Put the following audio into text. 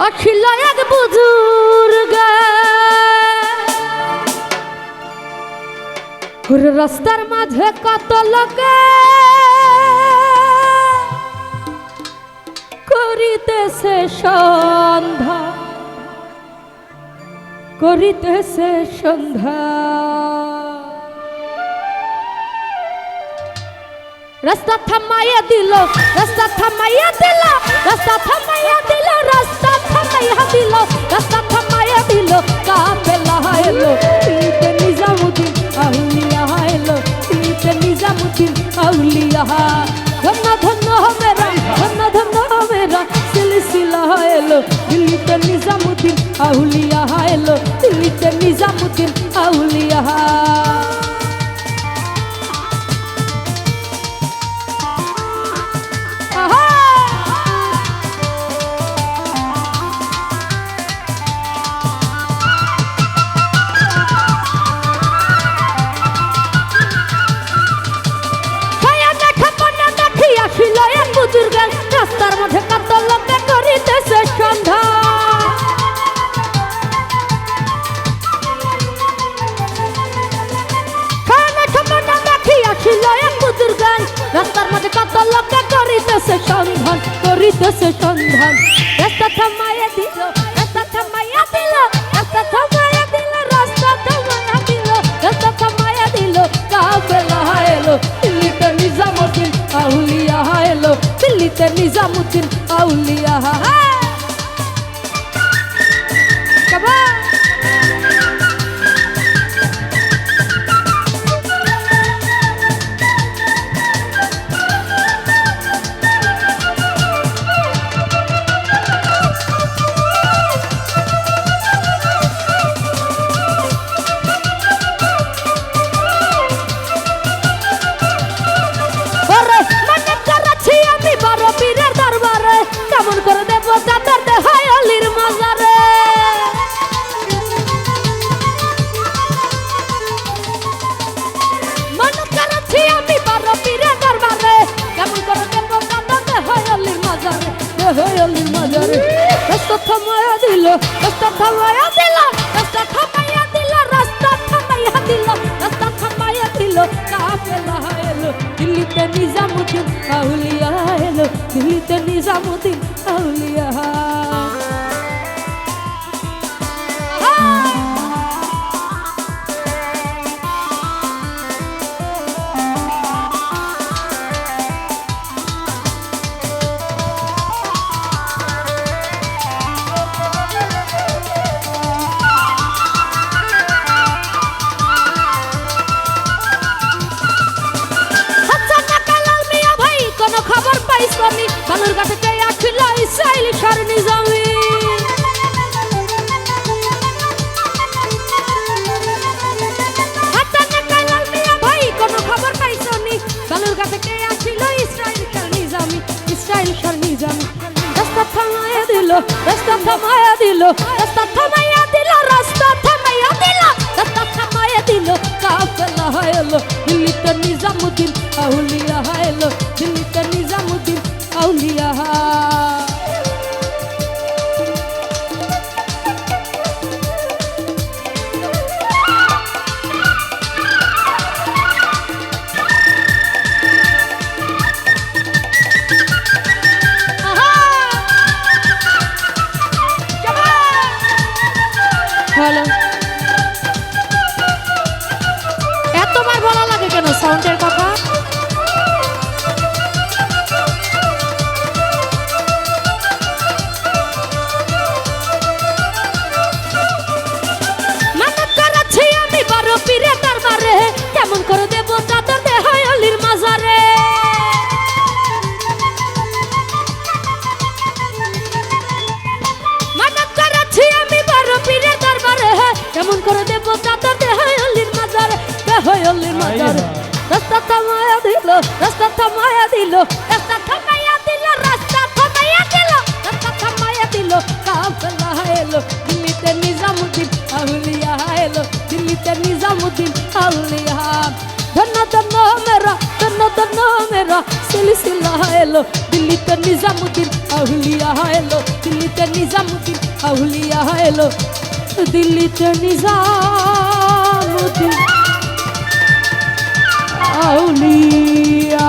অখিল এক বুজুর্গ। রাস্তার মাঝে কত লোকে করিতেছে সন্ধ্যা করিতেছে সন্ধ্যা। রাস্তা থামাইয়া দিল, রাস্তা থামাইয়া দিল, রাস্তা নিজামুদ্দিন আউলিয়া ধন্য ধন্য হবে ধন্য ধন্য হবে সিলসিলা এলো, দিল্লিতে নিজামুদ্দিন আউলিয়া এলো, দিল্লিতে নিজামুদ্দিন আউলিয়া লোকে করিতেছে সন্ধান করিতেছে সন্ধান। রাস্তা থামাইয়া দিল অলির মাজারে। রাস্তা থামায়া দিল, রাস্তা থামায়া দিল, রাস্তা থামায়া দিল, রাস্তা থামায়া দিল, রাস্তা থামায়া দিল, কাফেলা এলো, দিল্লিতে নিজামুদ্দিন আউলিয়া এলো, দিল্লিতে নিজামুদ্দিন আউলিয়া পাইছনি বালুর কাছে কে আসিল ইসরাইল সার নিজামি বালুর কাছে কে আসিল ইসরাইল সার নিজামি ইসরাইল সার নিজামি রাস্তা থামায়া দিল, রাস্তা থামায়া দিল, রাস্তা থামায়া দিল, রাস্তা থামায়া দিল, রাস্তা থামায়া দিল, কাফেলা এলো দিল্লিতে নিজামুদ্দিন আউলিয়া এলো। হ্যালো। এতবার বলা লাগে কেন? সাউন্ডের কথা? দিল, রাস্তা থামায়া দিল, রাস্তা থামায়া দিল, রাস্তা থামায়া দিল, রাস্তা থামায়া দিল, কাফেলা এলো, দিল্লিতে নিজামুদ্দিন আউলিয়া এলো, দিল্লিতে নিজামুদ্দিন আউলিয়া। ধন্য ধন্য মেরা, ধন্য ধন্য মেরা সিলি সিলসিলা এলো, দিল্লিতে নিজামুদ্দিন আউলিয়া এলো, দিল্লিতে নিজামুদ্দিন আউলিয়া এলো, দিল্লিতে নিজামুদ্দিন আউলিয়া।